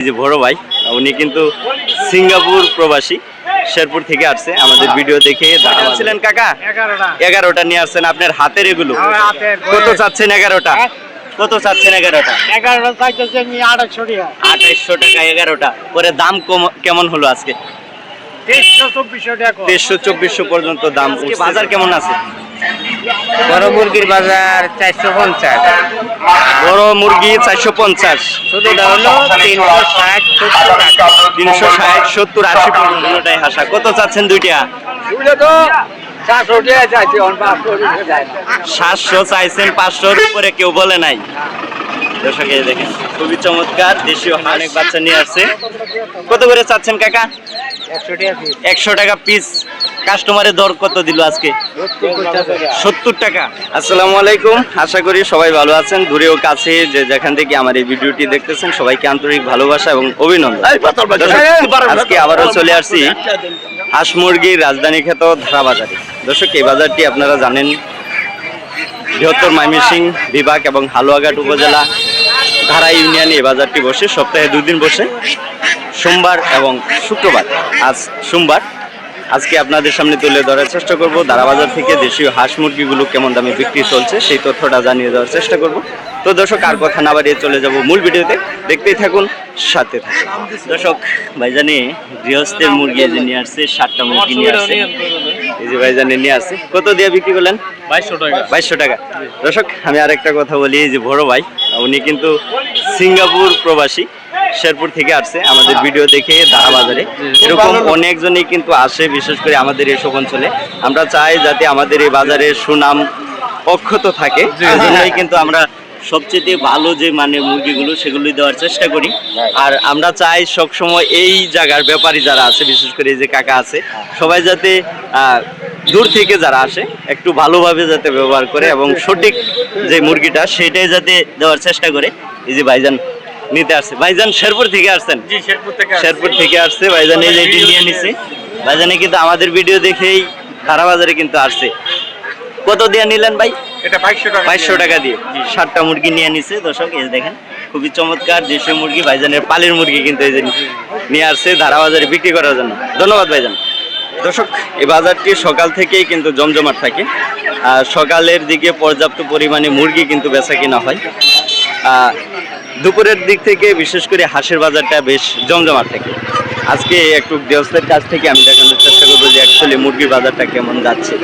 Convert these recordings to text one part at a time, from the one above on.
এই যে বড় ভাই উনি কিন্তু সিঙ্গাপুর প্রবাসী শেরপুর থেকে আসছে। আমাদের ভিডিও দেখে দেখাচ্ছিলেন কাকা? এগারোটা। নিয়ে আসছেন আপনার হাতের এগুলো। কত চাচ্ছেন এগারোটা? কত চাচ্ছেন এগারোটা? এগারোটা চাইতেছেন আমি টাকা। আঠাইশশো টাকা এগারোটা। পরে দাম কেমন হলো আজকে? তেইশশো চব্বিশশো পর্যন্ত দাম বাজার কেমন আছে? বড় মুরগির বাজার চারশো পঞ্চাশ। বড় মুরগি চারশো পঞ্চাশ। ছোটটা হলো তিনশো ষাট সত্তর তিনশো ষাট সত্তর আশি পর্যন্তটাই হাসা। কত চাচ্ছেন দুইটা? তো সাতশো চাইছেন পাঁচশোর উপরে কেউ বলে নাই। দর্শক দেখেন খুবই চমৎকার দেশীয় অনেক বাচ্চা নিয়ে আসছে। কত করে চাচ্ছেন কাকা? একশো টাকা পিস একশো টাকা পিস কাস্টমারের দর কত দিল আজকে? সত্তর টাকা। আসসালামু আলাইকুম। আশা করি সবাই ভালো আছেন। দূরেও কাছে যে যেখান থেকে আমার এই ভিডিওটি দেখতেছেন সবাইকে আন্তরিক ভালোবাসা এবং অভিনন্দন। আজকে আবারও চলে আসছি হাঁস মুরগির রাজধানী খ্যাত ধারা বাজারে। দর্শক এই বাজারটি আপনারা জানেন বৃহত্তর ময়মনসিং বিভাগ এবং হালুয়াঘাট উপজেলা ধারা ইউনিয়নে এই বাজারটি বসে। সপ্তাহে দুদিন বসে। সোমবার এবং শুক্রবার। আজ সোমবার। আজকে আপনাদের সামনে তুলে ধরার চেষ্টা করব। দারাবাজার থেকে দেশীয় হাঁস মুরগিগুলো কেমন দামে বিক্রি চলছে সেই তথ্যটা জানিয়ে দেওয়ার চেষ্টা করব। তো দর্শক আর কথা না বাড়িয়ে চলে যাব মূল ভিডিওতে। দেখতেই থাকুন সাথে থাকুন। দর্শক ভাইজানি গৃহস্থের মুরগি যে নিয়ে আসছে ষাটটা মুরগি নিয়ে আসছে। এই যে ভাইজানি নিয়ে আসছে। কত দিয়ে বিক্রি করলেন? বাইশশো টাকা। বাইশশো টাকা। দর্শক আমি আরেকটা কথা বলি এই যে বড় ভাই উনি কিন্তু সিঙ্গাপুর প্রবাসী। শেরপুর থেকে আসছে আমাদের ভিডিও দেখে দানা বাজারে। এরকম অনেকজনই কিন্তু আসে বিশেষ করে আমাদের এসব অঞ্চলে আমরা চাই যাতে আমাদের এই বাজারের সুনাম অক্ষত থাকে। এজন্যই কিন্তু আমরা সবচেয়ে ভালো যে মানে মুরগিগুলো সেগুলোই দেওয়ার চেষ্টা করি। আর আমরা চাই সবসময় এই জায়গার ব্যাপারী যারা আছে বিশেষ করে এই যে কাকা আছে সবাই যাতে আহ, দূর থেকে যারা আসে একটু ভালোভাবে যাতে ব্যবহার করে এবং সঠিক যে মুরগিটা সেটাই যাতে দেওয়ার চেষ্টা করে। এই যে ভাইজান নিতে আসছে। ভাইজান শেরপুর থেকে আসছেন? শেরপুর থেকে আসছে। ভাইজান এই যে এটি নিয়ে নিছে। ভাইজানে কিন্তু আমাদের ভিডিও দেখেই ধারা বাজারে কিন্তু আসছে। কত দিয়ে নিলেন ভাই? এটা বাইশশো টাকা দিয়ে। ষাটটা মুরগি নিয়ে নিছে। দর্শক এই দেখেন খুবই চমৎকার দেশীয় মুরগি। ভাইজানের পালের মুরগি কিন্তু এই যে নিয়ে আসছে ধারা বাজারে বিক্রি করার জন্য। ধন্যবাদ ভাইজান। দর্শক এই বাজারটি সকাল থেকেই কিন্তু জমজমাট থাকে। আর সকালের দিকে পর্যাপ্ত পরিমাণে মুরগি কিন্তু বেচা কিনা হয়। দুপুরের দিক থেকে বিশেষ করে হাঁসের বাজারটা বেশ জমজমাট থাকে। আজকে একটু গৃহস্থের কাছ থেকে আমি দেখানোর চেষ্টা করব যে অ্যাকচুয়ালি মুরগির বাজারটা কেমন যাচ্ছে।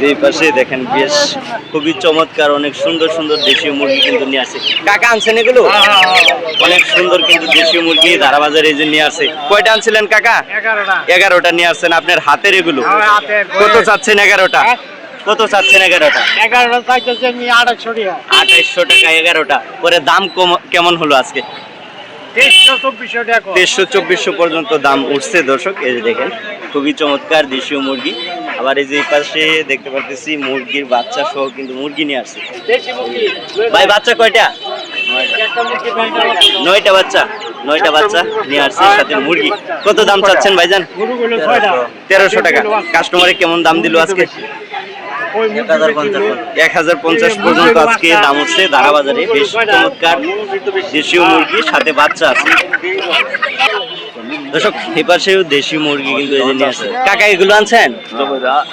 যে পাশে দেখেন বেশ খুবই চমৎকার অনেক সুন্দর সুন্দর দেশীয় মুরগি কিন্তু নিয়ে আসে। কাকা আনছেন এগুলো? অনেক সুন্দর কিন্তু দেশীয় মুরগি ধারা বাজারে এই যে নিয়ে আসে। কয়টা আনছিলেন কাকা? এগারোটা। এগারোটা নিয়ে আসছেন আপনার হাতের এগুলো? কত চাচ্ছেন এগারোটা? কত চাচ্ছেন এগারোটা? এগারোটা চাইতেছে আমি আড়াইশো টাকা। আঠাইশশো টাকা এগারোটা। পরে দাম কেমন হলো আজকে? তেইশশো চব্বিশশো পর্যন্ত দাম উঠছে দর্শক এই যে দেখেন খুবই চমৎকার দেশীয় মুরগি। আবার এই যে পাশে দেখতে পারতেছি মুরগির বাচ্চা সহ কিন্তু মুরগি নিয়ে আসছে। ভাই বাচ্চা কয়টা? নয়টা বাচ্চা। নয়টা বাচ্চা। নিয়ে আসছে সাথে মুরগি। কত দাম চাচ্ছেন ভাইজান? তেরোশো টাকা। কাস্টমারে কেমন দাম দিল আজকে? এক হাজার পঞ্চাশ পর্যন্ত আজকে দাম হচ্ছে ধারাবাজারে বেশ চমৎকার। দেশীয় মুরগি সাথে বাচ্চা আছে। দর্শক এপাশেও দেশি মুরগি কিন্তু এই জন্য আছে কাকা এগুলো আনছেন?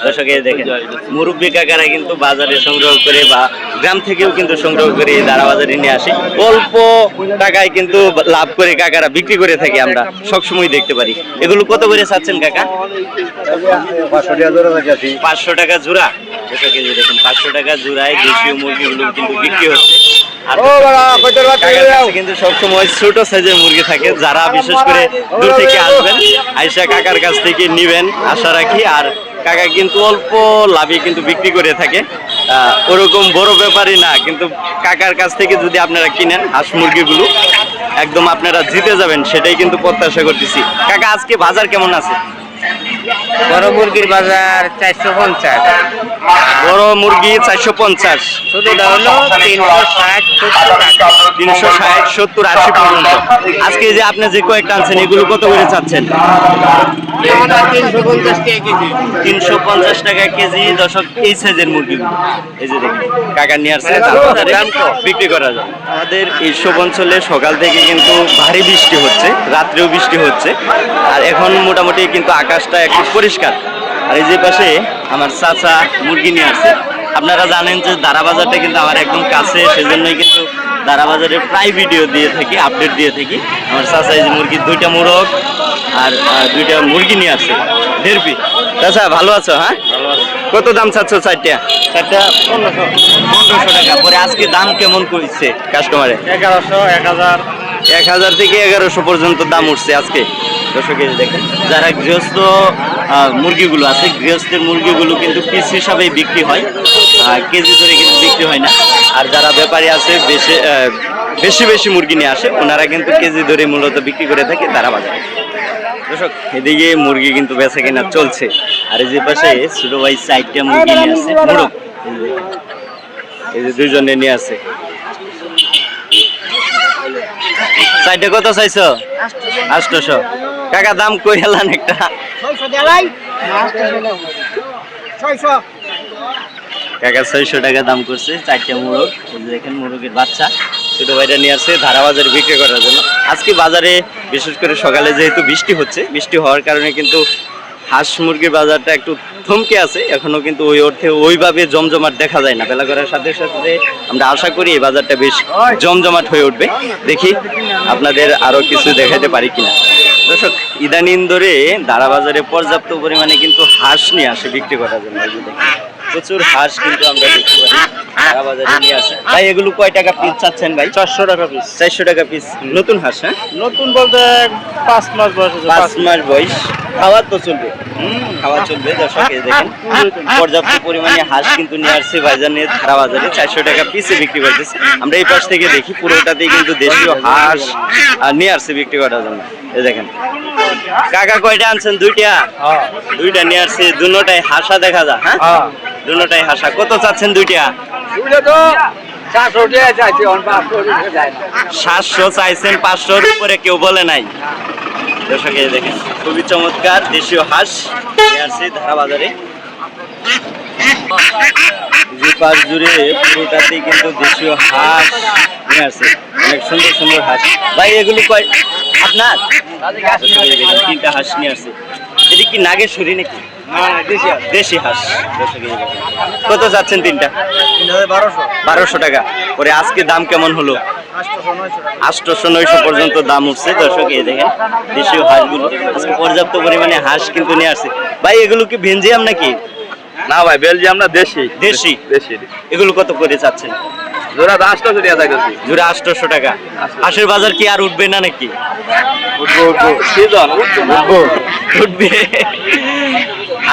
দর্শক এই দেখেন। মুরব্বী কাকারা কিন্তু বাজারে সংগ্রহ করে বা গ্রাম থেকেও কিন্তু সংগ্রহ করে দারা বাজারে নিয়ে আসে। অল্প টাকায় কিন্তু লাভ করে কাকারা বিক্রি করে থাকি আমরা সবসময় দেখতে পারি। এগুলো কত করে চাচ্ছেন কাকা? পাঁচশো টাকা জোড়া। দর্শক এই যে পাঁচশো টাকা জোড়ায় দেশীয় মুরগিগুলো কিন্তু বিক্রি হচ্ছে। আর কিন্তু সবসময় ছোট সাইজের মুরগি থাকে যারা বিশেষ করে দূর থেকে আসবেন আইসা কাকার কাছ থেকে নিবেন আশা রাখি। আর কাকা কিন্তু অল্প লাভে কিন্তু বিক্রি করে থাকে। ওরকম বড় ব্যাপারই না, কিন্তু কাকার কাছ থেকে যদি আপনারা কিনেন হাঁস মুরগিগুলো, একদম আপনারা জিতে যাবেন, সেটাই কিন্তু প্রত্যাশা করতেছি। কাকা, আজকে বাজার কেমন আছে? বড় মুরগির বাজার চারশো পঞ্চাশ। বড় মুরগি চারশো পঞ্চাশ। ছোটটা হলো তিনশো ষাট তিনশো ষাট সত্তর আশি পর্যন্ত। আজকে যে আপনি যে কয়েকটা আনছেন এগুলো কত করে চাচ্ছেন? তিনশো পঞ্চাশ টাকা কেজি। তিনশো পঞ্চাশ টাকা কেজি দশক এই সাইজের মুরগিগুলো এই যে দেখুন কাকা নিয়ে আসছে বিক্রি করা যায়। আমাদের এইসব অঞ্চলে সকাল থেকে কিন্তু ভারী বৃষ্টি হচ্ছে রাত্রেও বৃষ্টি হচ্ছে। আর এখন মোটামুটি কিন্তু আকাশটা একটু পরিষ্কার। আর এই যে পাশে আমার চাচা মুরগি নিয়ে আসছে। আপনারা জানেন যে দারাবাজারটা কিন্তু আমার একদম কাছে সেজন্যই কিন্তু দারা বাজারে প্রায় ভিডিও দিয়ে থাকি আপডেট দিয়ে থাকি। আমার চাচা এই যে মুরগির দুইটা মোরগ আর দুইটা মুরগি নিয়ে আসছে দেড় পিস চাচা ভালো আছো হ্যাঁ? কত দাম চাচ্ছ চারটা? চারটা পনেরোশো। পনেরোশো টাকা পরে আজকে দাম কেমন করেছে কাস্টমারে এগারোশো এক হাজার। এক হাজার থেকে এগারোশো পর্যন্ত দাম উঠছে আজকে। দর্শক দেখেন, যারা গৃহস্থ মুরগিগুলো আছে, গৃহস্থের মুরগিগুলো কিন্তু পিস হিসাবেই বিক্রি হয়। কেজি ধরে কিন্তু বিক্রি হয় না। আর যারা ব্যাপারী আছে, বেশি বেশি বেশি মুরগি নিয়ে আসে, ওনারা কিন্তু কেজি ধরে মূলত বিক্রি করে থাকে তারা বাজারে। দর্শক, এদিকে মুরগি কিন্তু বেচা কেনা চলছে। আর এই যে পাশে ছোট ভাই চারটা মুরগি নিয়ে আসছে মোরগ। এই যে। দুইজনে নিয়ে আছে চারটে কত চাইছো? আষ্টশো কাকা দাম কই হেলান একটা। কাকা ছয়শো টাকা দাম করছে চারটে মোরগ। দেখেন মোরগের বাচ্চা। ছোট ভাইটা নিয়ে আসছে ধারা বাজারে বিক্রি করার জন্য। আজকে বাজারে বিশেষ করে সকালে যেহেতু বৃষ্টি হচ্ছে বৃষ্টি হওয়ার কারণে কিন্তু হাঁস মুরগির বাজারটা একটু থমকে আছে। এখনও কিন্তু ওই অর্থে ওইভাবে জমজমাট দেখা যায় না। বেলা করার সাথে সাথে আমরা আশা করি এই বাজারটা বেশ জমজমাট হয়ে উঠবে। দেখি আপনাদের আরও কিছু দেখাতে পারি কিনা। দর্শক ইদানিন ধরে দারাবাজারে পর্যাপ্ত পরিমাণে কিন্তু হাঁস নিয়ে আসে বিক্রি করার জন্য। প্রচুর হাঁস কিন্তু আমরা দেখতে পারি। দাঁড়া বাজারে নিয়ে আসে। ভাই এগুলো কয় টাকা পিস চাচ্ছেন ভাই? চারশো টাকা পিস চারশো টাকা পিস নতুন হাঁস হ্যাঁ? নতুন বলতে পাঁচ মাস বয়স পাঁচ মাস। বয়স। খাওয়া তো চলবে। খাওয়া চলবে দর্শক দেখেন। পর্যাপ্ত পরিমাণে হাঁস কিন্তু নিয়ে আসছে ভাইজানের ধারা বাজারে। চারশো টাকা পিসে বিক্রি করতেছে। আমরা এই পাশ থেকে দেখি পুরোটাতেই কিন্তু দেশীয় হাঁস আর নিয়ে আসছে বিক্রি করার জন্য। এই দেখেন। কাকা কয়টা আনছেন? দুইটা? হ্যাঁ। দুইটা নিয়ে আসছে দুটাই হাসা দেখা যায় হ্যাঁ? হ্যাঁ। দুটাই হাসা। কত চাচ্ছেন দুইটা? সাতশো চাইছেন পাঁচশোর উপরে কেউ বলে নাই। দর্শক দেখেন খুবই চমৎকার দেশীয় হাঁস আসছে ধারা বাজারে যে পাশ জুড়ে পুরোটাতেই কিন্তু দেশীয় হাঁস নিয়ে আসছে অনেক সুন্দর সুন্দর হাঁস। ভাই এগুলি কয় আপনার? তিনটা হাঁস নিয়ে আসছে। এটি কি নাগেশ্বরী নাকি? দেশি হাঁস। দেখেন। কত যাচ্ছেন তিনটা? বারোশো। টাকা। পরে আজকে দাম কেমন হলো? আটশো নয়শো। পর্যন্ত দাম উঠছে। দর্শক এই দেখেন দেশীয় হাঁসগুলো। আজকে পর্যাপ্ত পরিমাণে হাঁস কিন্তু নিয়ে আসছে। ভাই এগুলো কি ভেঞ্জিয়াম নাকি? না ভাই বেলজিয়াম না দেশি। দেশি? দেশি এগুলো কত করে চাচ্ছেন? জোড়া দশটা চলে যাইতেছি জুড়ে আটশোশো টাকা। হাঁসের বাজার কি আর উঠবে না নাকি? উঠবো উঠবো। উঠবো। উঠবে।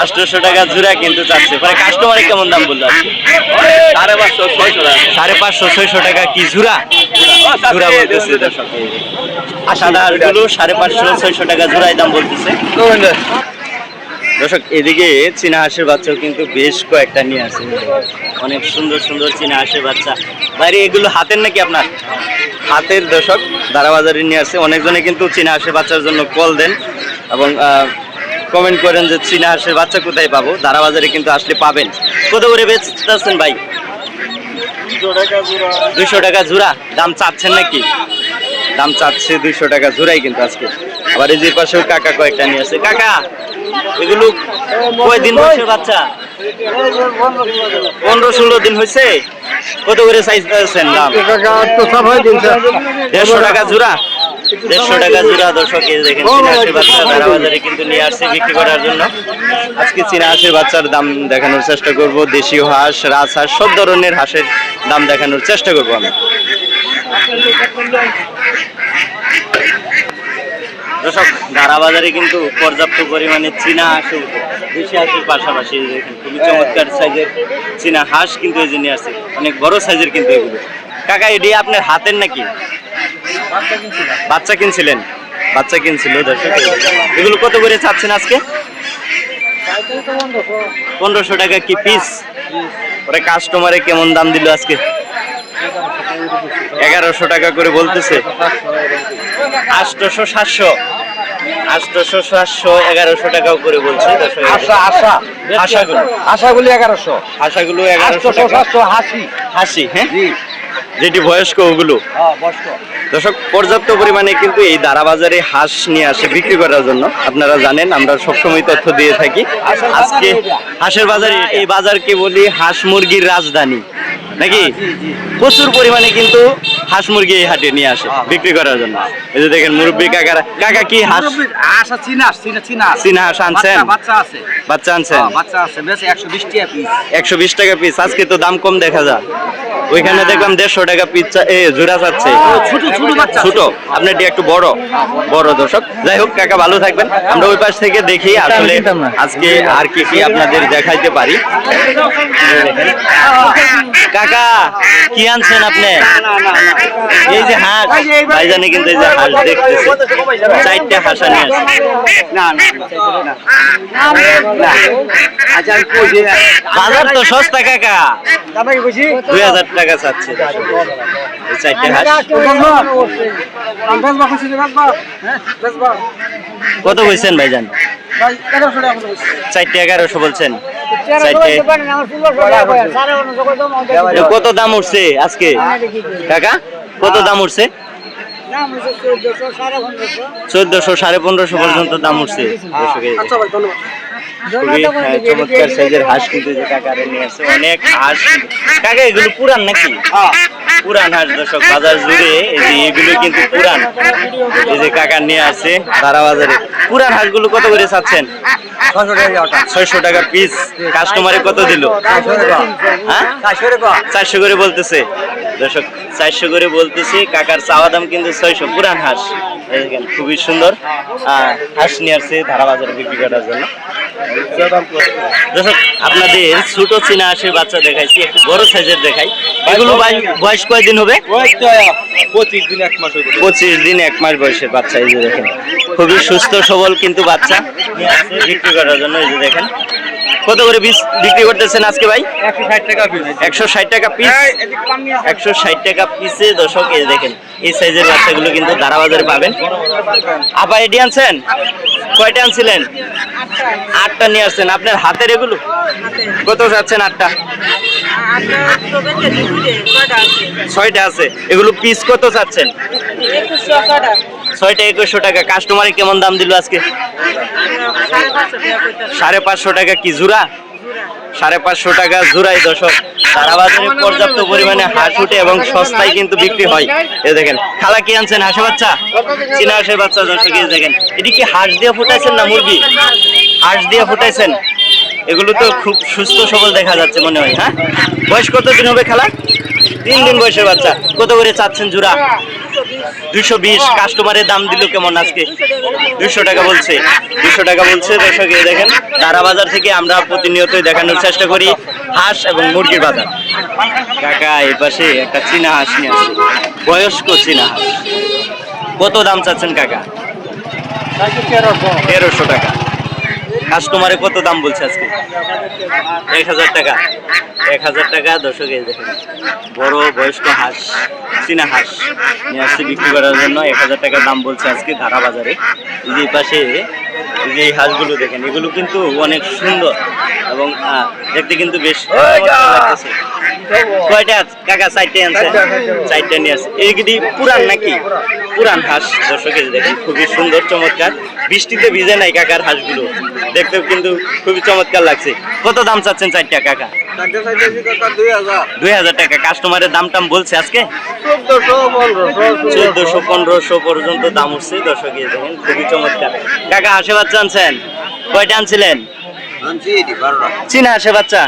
আটশোশো টাকা জুড়া কিন্তু চাচ্ছে। পরে কাস্টমারে কেমন দাম বলল সাড়ে পাঁচশো ছয়শো টাকা। সাড়ে পাঁচশো ছয়শো টাকা কি জুড়া? জুড়া বলতেছে দর্শক। সাদা হাঁসগুলো সাড়ে পাঁচশো ছয়শো টাকা জোড়ায় দাম বলতেছে। দর্শক এদিকে চীনা হাঁসের বাচ্চাও কিন্তু বেশ কয়েকটা নিয়ে আসে। অনেক সুন্দর সুন্দর চীনা হাঁসের বাচ্চা। বাইরে এগুলো হাতের নাকি আপনার? হাতের দর্শক দারাবাজারে নিয়ে আসে। অনেকজনে কিন্তু চীনা হাঁসের বাচ্চার জন্য কল দেন এবং কমেন্ট করেন যে চীনা হাঁসের বাচ্চা কোথায় পাবো? দারাবাজারে কিন্তু আসলে পাবেন। কত করে বেচতেছেন ভাই? দুশো টাকা জোড়া। দাম চাচ্ছেন নাকি? দাম চাচ্ছে দুইশো টাকা জোড়াই কিন্তু আজকে। আবার এই যে পাশেও কাকা কয়েকটা নিয়ে আসে। কাকা এগুলো কয়দিন বয়সের বাচ্চা? পনেরো ষোলো দিন হয়েছে? কত করে সাইজ পেয়েছেন দাম? দেড়শো টাকা জোড়া। দেড়শো টাকা জোড়া দর্শক এই দেখেন, চীনা হাঁসের বাচ্চা তারা বাজারে কিন্তু নিয়ে আসছে বিক্রি করার জন্য। আজকে চীনা হাঁসের বাচ্চার দাম দেখানোর চেষ্টা করব দেশীয় হাঁস, রাজহাঁস, সব ধরনের হাঁসের দাম দেখানোর চেষ্টা করব আমি। দর্শক দারা বাজারে কিন্তু পর্যাপ্ত পরিমাণে চীনা হাঁসের দেশি হাঁসের পাশাপাশি দেখেন, খুবই চমৎকার সাইজের চীনা হাঁস কিন্তু এই যে নিয়ে আসছে। অনেক বড় সাইজের কিন্তু এগুলো। কাকা, এটি আপনার হাতের নাকি? বাচ্চা কিনছিলেন? বাচ্চা কিনছিল দর্শক এগুলো কত করে চাচ্ছেন আজকে? পনেরোশো টাকা কি পিস পরে কাস্টমারে কেমন দাম দিল আজকে? এগারোশো টাকা করে বলতেছে। আটশোশো সাতশো। আটশোশো সাতশো এগারোশো টাকাও করে বলছে। আশা আশা। হাঁসাগুলো আশাগুলি এগারোশো। হাঁসাগুলো এগারোশো সাতশো হাসি হাসি হ্যাঁ? যেটি বয়স্ক ওগুলো। হ্যাঁ দর্শক পর্যাপ্ত পরিমাণে কিন্তু এই দারাবাজারে হাঁস নিয়ে আসে বিক্রি করার জন্য। আপনারা জানেন আমরা সবসময় তথ্য দিয়ে থাকি। আজকে হাঁসের বাজারে এই বাজারকে বলি হাঁস মুরগির রাজধানী। নাকি? প্রচুর পরিমাণে কিন্তু হাঁস মুরগি এই হাটে নিয়ে আসে বিক্রি করার জন্য। এই যে দেখেন মুরব্বী কাকারা কাকা কি হাঁস? আশা চিনা চিনা চিনা চীনা হাঁস আনছেন? বাচ্চা- আছে। বাচ্চা আনছেন? হ্যাঁ, বাচ্চা আছে বেশ একশো বিশ টাকা পিস একশো বিশ টাকা পিস আজকে তো দাম কম দেখা যায়। ওইখানে দেখলাম দেড়শো টাকা পিস এ জোড়া চাচ্ছে ছোট ছোট বাচ্চা ছোট আপনারটি একটু বড় বড় দর্শক। যাই হোক কাকা ভালো থাকবেন। আমরা ওই পাশ থেকে দেখি আসলে আজকে আর কি কি আপনাদের দেখাইতে পারি। কাকা কি আনছেন আপনি? এই যে হাঁস ভাইজানে কিন্তু এই যে হাঁস দেখতেছে। চারটে হাঁসা নিয়ে আচ্ছা বাজার তো সস্তা কাকা। দুই হাজার টাকা চাচ্ছে। চারটে হাঁস। হ্যাঁ কত বলছেন ভাইজান? চারটে এগারোশো বলছেন। কত দাম উঠছে আজকে? কাকা কত দাম উঠছে? চোদ্দশো সাড়ে পনেরোশো। পর্যন্ত দাম উঠছে। আচ্ছা ভাই ধন্যবাদ। খুবই হ্যাঁ, চমৎকার সাইজের হাঁস কিন্তু কাকারে নিয়ে আসছে। অনেক হাঁস। টাকা এগুলো পুরান নাকি? পুরান হাঁস দর্শক বাজার জুড়ে এই যে এগুলো কিন্তু পুরান। এই যে কাকা নিয়ে আসছে তারা বাজারে পুরান হাঁসগুলো কত করে চাচ্ছেন? ছয়শো টাকা পিস কাস্টমারে কত দিল? চারশো হ্যাঁ? চারশো করে বলতেছে। দর্শক চারশো করে বলতেছি কাকার চাওয়া দাম কিন্তু ছয়শো। পুরান হাঁস দেখেন খুবই সুন্দর। হাঁস নিয়ে আসছে ধারা বাজারে বিক্রি করার জন্য। দর্শক আপনাদের ছোট চীনা হাঁসের বাচ্চা দেখাইছি একটু বড় সাইজের দেখাই। এগুলো বয়স- কয়দিন হবে? পঁচিশ দিন এক মাস পঁচিশ দিন এক মাস বয়সের বাচ্চা এই যে দেখেন। খুবই সুস্থ সবল কিন্তু বাচ্চা। বিক্রি করার জন্য এই যে দেখেন। কত করে পিস বিক্রি করতেছেন আজকে ভাই? একশো ষাট টাকা পিস একশো ষাট টাকা পিস একশো ষাট পিসে দর্শক এই দেখেন এই সাইজের বাচ্চাগুলো কিন্তু দারা বাজারে পাবেন। আপা এটি আনছেন? কয়টা আনছিলেন? আটটা নিয়ে আসছেন। আপনার হাতের এগুলো? কত যাচ্ছেন আটটা? ছয়টা আছে। এগুলো পিস কত চাচ্ছেন ছয়টা একুশশো টাকা। কাস্টমারে কেমন দাম দিল আজকে? সাড়ে পাঁচশো টাকা কি জোড়া সাড়ে পাঁচশো টাকা জোড়াই দশক বাজারে পর্যাপ্ত পরিমাণে হাঁস উঠে এবং সস্তায় কিন্তু বিক্রি হয়। এই দেখেন, খালা কি আনছেন? হাঁসের বাচ্চা? চীনা হাঁসের বাচ্চা দর্শক দেখেন। এটি কি হাঁস দিয়ে ফুটাইছেন না মুরগি? হাঁস দিয়ে ফুটাইছেন। এগুলো তো খুব সুস্থ সবল দেখা যাচ্ছে মনে হয় হ্যাঁ? বয়স কত দিন হবে খালা? তিন দিন বয়সের বাচ্চা। কত করে চাচ্ছেন জোড়া দুইশো বিশ কাস্টমারের দাম দিল কেমন আজকে? দুইশো টাকা বলছে। দুইশো টাকা বলছে দর্শক দেখেন তারা বাজার থেকে আমরা প্রতিনিয়তই দেখানোর চেষ্টা করি হাঁস এবং মুরগির বাজার। কাকা, এই পাশে একটা চীনা হাঁস নিয়ে আসছে। বয়স্ক চীনা হাঁস। কত দাম চাচ্ছেন কাকা? তেরোশো টাকা। কাস্টমারে কত দাম বলছে আজকে? এক হাজার টাকা। এক হাজার টাকা দর্শক দেখেন। বড়, বয়স্ক হাঁস, চীনা হাঁস নিয়ে আসছে বিক্রি করার জন্য। এক হাজার টাকা দাম বলছে আজকে ধারা বাজারে। যে পাশে যে হাঁসগুলো দেখেন, এগুলো কিন্তু অনেক সুন্দর এবং দেখতে কিন্তু বেশ। কয়টা? কাকা, চারটে আনছে। চারটে নিয়ে আসছে। এইগুলি পুরান নাকি? পুরান হাঁস, দর্শক, এই দেখেন, খুবই সুন্দর, চমৎকার। বৃষ্টিতে ভিজে নাই কাকার হাঁসগুলো। দেখতেও কিন্তু খুবই চমৎকার লাগছে। কত দাম চাচ্ছেন চারটা কাকা দুই হাজার। টাকা। কাস্টমারের দাম টাম বলছে আজকে? চোদ্দশো পনেরোশো পর্যন্ত দাম উঠছে দর্শক দেখেন খুবই চমৎকার। কাকা বাচ্চা আনছেন কয়টা আনছিলেন? চীনা হাঁসে বাচ্চা?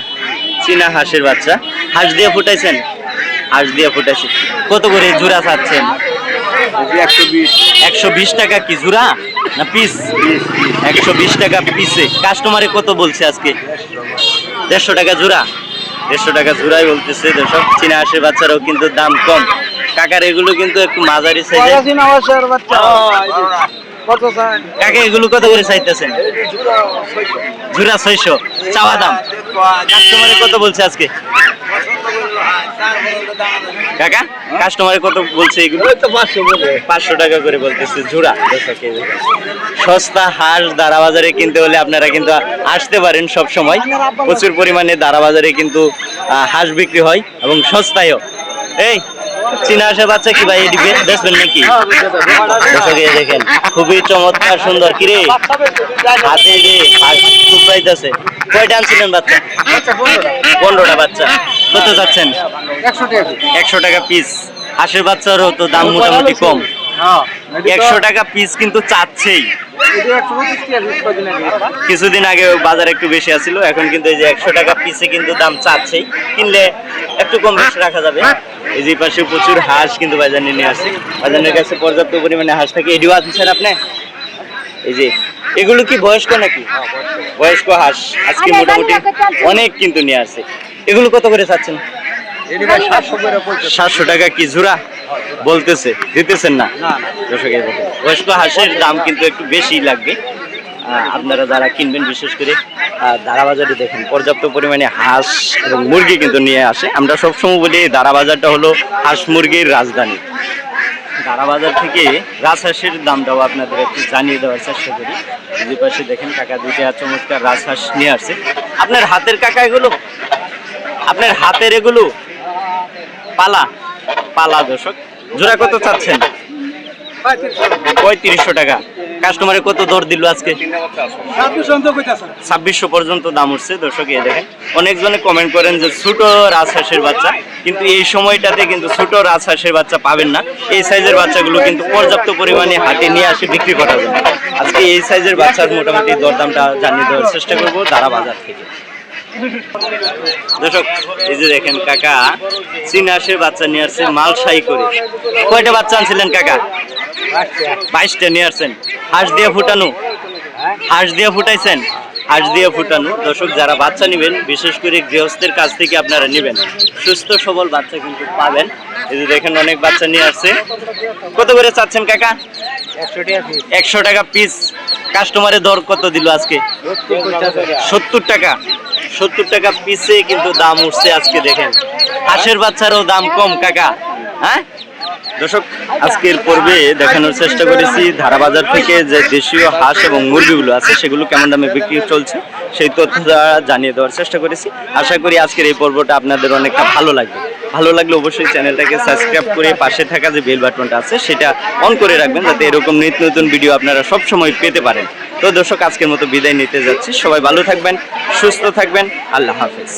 চীনা হাঁসের বাচ্চা। হাঁস দিয়ে ফুটাইছেন? হাঁস দিয়ে ফুটাইছে। কত করে জোড়া চাচ্ছেন? একশো বিশ। একশো বিশ টাকা কি জোড়া না পিস একশো বিশ টাকা পিসে কাস্টমারে কত বলছে আজকে? দেড়শো টাকা জোড়া দেড়শো টাকা জোড়াই বলতেছে দর্শক। চীনা হাঁসের বাচ্চারাও কিন্তু দাম কম। কাকার এগুলো কিন্তু একটু মাঝারি সাইজের কত চাই? কাকা এগুলো কত করে চাইতেছেন? জোড়া ছয়শো। চাওয়া দাম। কাস্টমারে কত বলছে আজকে? কাকা কাস্টমারে কত বলছে এগুলো? পাঁচশো টাকা করে বলতেছে জোড়া। সস্তা হাঁস দারা বাজারে কিনতে হলে আপনারা কিন্তু আসতে পারেন সব সময় প্রচুর পরিমাণে দারা বাজারে কিন্তু হাঁস বিক্রি হয় এবং সস্তায়ও। এই চীনা হাঁসের বাচ্চা কি ভাই এটি বেচবেন নাকি? দেখেন খুবই চমৎকার সুন্দর। কিরে? হাতে যে হাঁস টুকরাইতেছে কয়টা আনছিলেন বাচ্চা? পনেরোটা। বাচ্চা। কত যাচ্ছেন একশো টাকা পিস হাঁসের বাচ্চারও তো দাম মোটামুটি কম। হ্যাঁ একশো টাকা পিস কিন্তু চাচ্ছেই। কিছুদিন আগে বাজার একটু বেশি আছিল এখন কিন্তু এই যে একশো টাকা পিসে কিন্তু দাম চাচ্ছেই। কিনলে একটু কম বেশি রাখা যাবে। এই যে পাশে প্রচুর হাঁস কিন্তু বাজারে নিয়ে আসছে। বাজারের কাছে পর্যাপ্ত পরিমাণে হাঁস থাকে। এডিও আনছেন আপনি? এই যে এগুলো কি বয়স্ক নাকি? বয়স্ক হাঁস। আজকে মোটামুটি অনেক কিন্তু নিয়ে আসছে। এগুলো কত করে চাচ্ছেন? সাতশো টাকা কি জোড়া বলতেছে দিতেছেন না। বয়স্ক হাঁসের দাম কিন্তু একটু বেশি লাগবে। আপনারা যারা কিনবেন বিশেষ করে আহ, দারা বাজারে দেখেন পর্যাপ্ত পরিমাণে হাঁস এবং মুরগি কিন্তু নিয়ে আসে। আমরা সবসময় বলি এই দারা বাজারটা হলো হাঁস মুরগির রাজধানী। দারা বাজার থেকে রাজহাঁসের দামটাও আপনাদের একটু জানিয়ে দেওয়ার চেষ্টা করি। যে পাশে দেখেন কাকা দুইটা চমৎকার রাজহাঁস নিয়ে আসছে। আপনার হাতের কাকা এগুলো? আপনার হাতের এগুলো? পালা পালা দর্শক। জোড়া কত চাচ্ছেন? পঁয়ত্রিশশো টাকা। কাস্টমারে কত দর দিল আজকে? ছাব্বিশশো পর্যন্ত দাম উঠছে দর্শক, এই দেখেন। অনেকজনে কমেন্ট করেন যে ছোট রাজহাঁসের বাচ্চা, কিন্তু এই সময়টাতে কিন্তু ছোট রাজহাঁসের বাচ্চা পাবেন না। এই সাইজের বাচ্চাগুলো কিন্তু পর্যাপ্ত পরিমাণে হাটে নিয়ে আসে, বিক্রি করা যাবে আজকে এই সাইজের বাচ্চার মোটামুটি দরদামটা জানিয়ে দেওয়ার চেষ্টা করব তারা বাজার থেকে। দর্শক, এই যে দেখেন কাকা, চীন হাঁসের বাচ্চা নিয়ে আসছে মালসাই করে। কয়টা বাচ্চা আনছিলেন কাকা? বাইশটা নিয়ে আসছেন। হাঁস দিয়ে ফুটানো। হাঁস দিয়ে ফুটাইছেন। হাঁস দিয়ে ফুটানো। দর্শক, যারা বাচ্চা নেবেন, বিশেষ করে গৃহস্থের কাছ থেকে আপনারা নেবেন। সুস্থ, সবল বাচ্চা কিন্তু পাবেন। এই যে দেখেন অনেক বাচ্চা নিয়ে আসছে। কত করে চাচ্ছেন কাকা? একশো টাকা পিস কাস্টমারের দর কত দিল আজকে? সত্তর টাকা। সত্তর টাকা পিসে কিন্তু দাম উঠছে আজকে, দেখেন। হাঁসের বাচ্চারও দাম কম, কাকা। হ্যাঁ? দর্শক, আজকের পর্বে দেখানোর চেষ্টা করেছি ধারা বাজার থেকে যে দেশীয় হাঁস এবং মুরগিগুলো আছে, সেগুলো কেমন দামে বিক্রি চলছে, সেই তথ্য জানিয়ে দেওয়ার চেষ্টা করেছি। আশা করি আজকের এই পর্বটা আপনাদের অনেকটা ভালো লাগবে। ভালো লাগলে অবশ্যই চ্যানেলটাকে সাবস্ক্রাইব করে পাশে থাকা যে বেল বাটনটা আছে, সেটা অন করে রাখবেন যাতে এরকম নিত্য নতুন ভিডিও আপনারা সব সময় পেতে পারেন। তো দর্শক, আজকের মতো বিদায় নিতে যাচ্ছি। সবাই ভালো থাকবেন, সুস্থ থাকবেন। আল্লাহ হাফেজ।